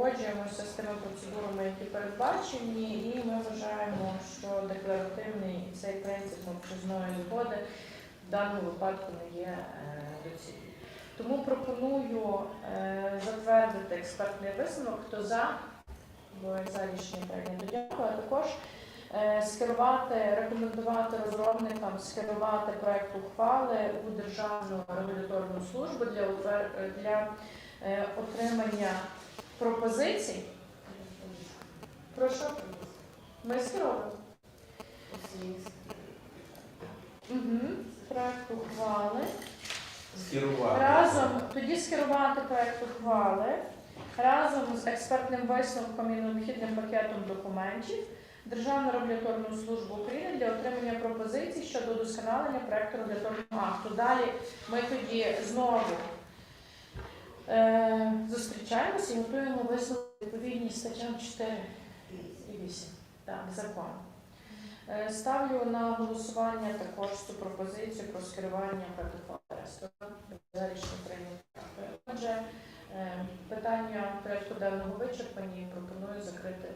погоджуємося з тими процедурами, які передбачені, і ми вважаємо, що декларативний цей принцип мовчазної згоди в даному випадку не є е, доцільним. Тому пропоную е, затвердити експертний висновок. Хто за? Бо за рішення прийнято. Дякую. А також е, скерувати, рекомендувати розробникам скерувати проект ухвали у Державну регуляторну службу для, для отримання пропозицій. Прошу, ми скеровуємо. Угу. Проект ухвали. Скерувати. Разом тоді скерувати проект ухвали разом з експертним висновком і необхідним пакетом документів Державну регуляторну службу України для отримання пропозицій щодо удосконалення проекту регуляторного акту. Далі ми тоді знову е, зустрічаємося і готуємо висновок відповідні статтям 4 і 8 так, закону. Е, Ставлю на голосування також цю пропозицію про скерування протоколу. За рішення прийняття. Отже, е, питання порядку денного вичерпані. Пропоную закрити.